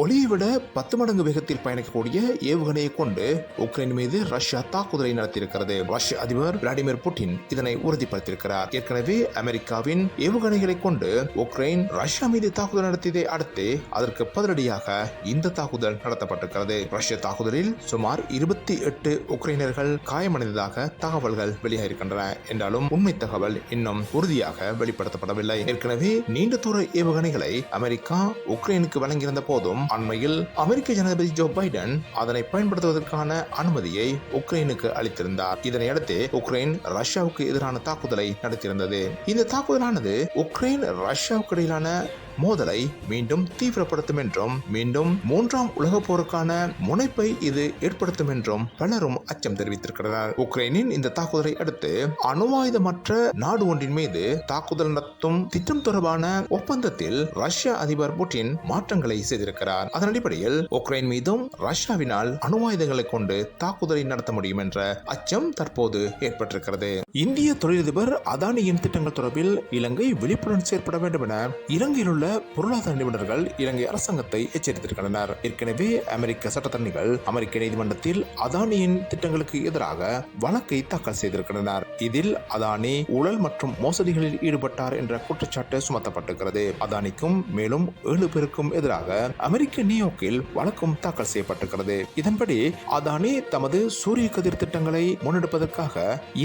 ஒளியை விட பத்து மடங்கு வேகத்தில் பயணிக்கக்கூடிய ஏவுகணையை கொண்டு உக்ரைன் மீது ரஷ்யா தாக்குதலை நடத்தியிருக்கிறது. ரஷ்ய அதிபர் விளாடிமிர் புட்டின் இதனை உறுதிப்படுத்தியிருக்கிறார். ஏற்கனவே அமெரிக்காவின் ஏவுகணைகளை கொண்டு உக்ரைன் ரஷ்யா மீது தாக்குதல் நடத்தியதை அடுத்து அதற்கு பதிலடியாக இந்த தாக்குதல் நடத்தப்பட்டிருக்கிறது. ரஷ்ய தாக்குதலில் சுமார் இருபத்தி எட்டு உக்ரைனர்கள் காயமடைந்ததாக தகவல்கள் வெளியாகியிருக்கின்றன. என்றாலும் உண்மை தகவல் இன்னும் உறுதியாக வெளிப்படுத்தப்படவில்லை. ஏற்கனவே நீண்ட தூர ஏவுகணைகளை அமெரிக்கா உக்ரைனுக்கு வழங்கியிருந்த போதும் அண்மையில் அமெரிக்க ஜனாதிபதி ஜோ பைடன் அதனை பயன்படுத்துவதற்கான அனுமதியை உக்ரைனுக்கு அளித்திருந்தார். இதனையடுத்து உக்ரைன் ரஷ்யாவுக்கு எதிரான தாக்குதலை நடத்தியிருந்தது. இந்த தாக்குதலானது உக்ரைன் ரஷ்யாவுக்கு இடையிலான மோதலை மீண்டும் தீவிரப்படுத்தும் என்றும் மீண்டும் மூன்றாம் உலகப் போருக்கான முனைப்பை இது ஏற்படுத்தும் என்றும் பலரும் அச்சம் தெரிவித்திருக்கிறார் உக்ரைனின் இந்த தாக்குதலை அடுத்து அணுவாயுதமற்ற நாடு ஒன்றின் மீது தாக்குதல் நடத்தும் திட்டம் தொடர்பான ஒப்பந்தத்தில் ரஷ்ய அதிபர் புட்டின் மாற்றங்களை செய்திருக்கிறார். அதன் அடிப்படையில் உக்ரைன் மீதும் ரஷ்யாவினால் அணுவாயுதங்களை கொண்டு தாக்குதலை நடத்த முடியும் என்ற அச்சம் தற்போது ஏற்பட்டிருக்கிறது. இந்திய தொழிலதிபர் அதானியின் திட்டங்கள் தொடர்பில் இலங்கை விழிப்புணர்வு ஏற்பட வேண்டும் என இலங்கையில் உள்ள பொருளாதார நிபுணர்கள் இலங்கை அரசாங்கத்தை எச்சரித்திருக்கின்றனர். ஏற்கனவே அமெரிக்க சட்டத்தரணிகள் அமெரிக்க நீதிமன்றத்தில் அதானியின் திட்டங்களுக்கு எதிராக வழக்கை தாக்கல் செய்திருக்கின்றனர். இதில் அதானி ஊழல் மற்றும் மோசடிகளில் ஈடுபட்டார் என்ற குற்றச்சாட்டு சுமத்தப்பட்டிருக்கிறது. அதானிக்கும் மேலும் ஏழு பேருக்கும் எதிராக அமெரிக்க நியூயார்க்கில் வழக்கும் தாக்கல் செய்யப்பட்டிருக்கிறது. இதன்படி அதானி தமது சூரிய கதிர் திட்டங்களை முன்னெடுப்பதற்காக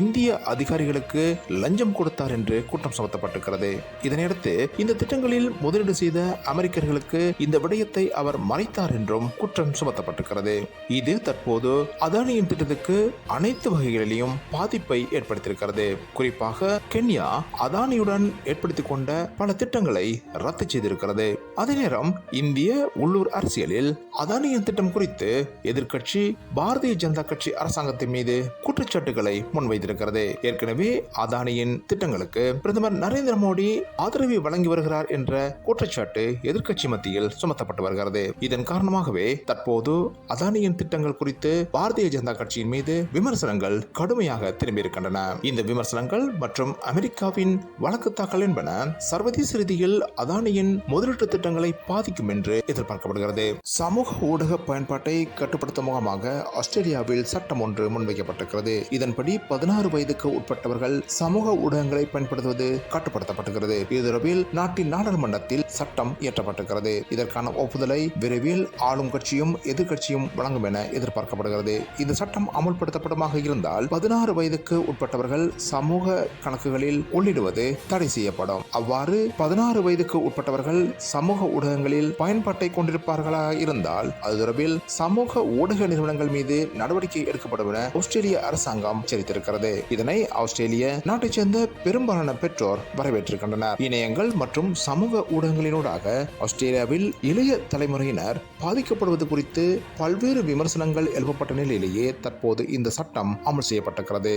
இந்திய அதிகாரிகளுக்கு லஞ்சம் கொடுத்தார் என்று குற்றம் சுமத்தப்பட்டிருக்கிறது. இதனையடுத்து இந்த திட்டங்களில் முதலீடு செய்த அமெரிக்கர்களுக்கு இந்த விடயத்தை அவர் மறைத்தார் என்றும் குற்றம் சுமத்தப்பட்டிருக்கிறது. இது தற்போது அதானியின் திட்டத்துக்கு அனைத்து வகைகளிலும் பாதிப்பை ஏற்படுத்தியிருக்கிறது. குறிப்பாக கென்யா அதானியுடன் ஏற்படுத்திக் கொண்ட பல திட்டங்களை ரத்து செய்திருக்கிறது. அதே நேரம் இந்திய உள்ளூர் அரசியலில் அதானியின் திட்டம் குறித்து எதிர்க்கட்சி பாரதிய ஜனதா கட்சி அரசாங்கத்தின் மீது குற்றச்சாட்டுகளை முன்வைத்திருக்கிறது. ஏற்கனவே அதானியின் திட்டங்களுக்கு பிரதமர் நரேந்திர மோடி ஆதரவை வழங்கி வருகிறார் என்ற குற்றச்சாட்டு எதிர்கட்சி மத்தியில் சுமத்தப்பட்டு வருகிறது. இதன் காரணமாகவே தற்போது அதானியின் திட்டங்கள் குறித்து பாரதிய ஜனதா கட்சியின் மீது விமர்சனங்கள் கடுமையாக திரும்பியிருக்கின்றன. இந்த விமர்சனங்கள் மற்றும் அமெரிக்காவின் வழக்கு தாக்கல் என்பன சர்வதேச ரீதியில் அதானியின் முதலீட்டு திட்டம் பாதிக்கும் என்று எதிர்பார்க்கப்படுகிறது. சமூக ஊடக பயன்பாட்டை கட்டுப்படுத்தும் முகமாக ஆஸ்திரேலியாவில் சட்டம் ஒன்று முன்வைக்கப்பட்டிருக்கிறது. இதன்படி பதினாறு வயதுக்கு உட்பட்டவர்கள் சமூக ஊடகங்களை பயன்படுத்துவது கட்டுப்படுத்தப்பட்டுகிறது இது தொடர்பில் நாட்டின் நாடாளுமன்றத்தில் சட்டம் இயற்றப்பட்டிருக்கிறது. இதற்கான ஒப்புதலை விரைவில் ஆளும் கட்சியும் எதிர்க்கட்சியும் வழங்கும் என எதிர்பார்க்கப்படுகிறது. இந்த சட்டம் அமுல்படுத்தப்படுமாக இருந்தால் பதினாறு வயதுக்கு உட்பட்டவர்கள் சமூக கணக்குகளில் உள்ளிடுவது தடை செய்யப்படும். அவ்வாறு பதினாறு வயதுக்கு உட்பட்டவர்கள் சமூக சமூக ஊடகங்களில் பயன்பாட்டை கொண்டிருப்பார்களாக இருந்தால் அது தொடர்பில் சமூக ஊடக நிறுவனங்கள் மீது நடவடிக்கை எடுக்கப்படும் என ஆஸ்திரேலிய அரசாங்கம் எச்சரித்திருக்கிறது இதனை ஆஸ்திரேலிய நாட்டைச் சேர்ந்த பெரும்பாலான பெற்றோர் வரவேற்றிருக்கின்றனர். இணையங்கள் மற்றும் சமூக ஊடகங்களினூடாக ஆஸ்திரேலியாவில் இளைய தலைமுறையினர் பாதிக்கப்படுவது குறித்து பல்வேறு விமர்சனங்கள் எழுப்பப்பட்ட நிலையிலேயே தற்போது இந்த சட்டம் அமல் செய்யப்பட்டிருக்கிறது.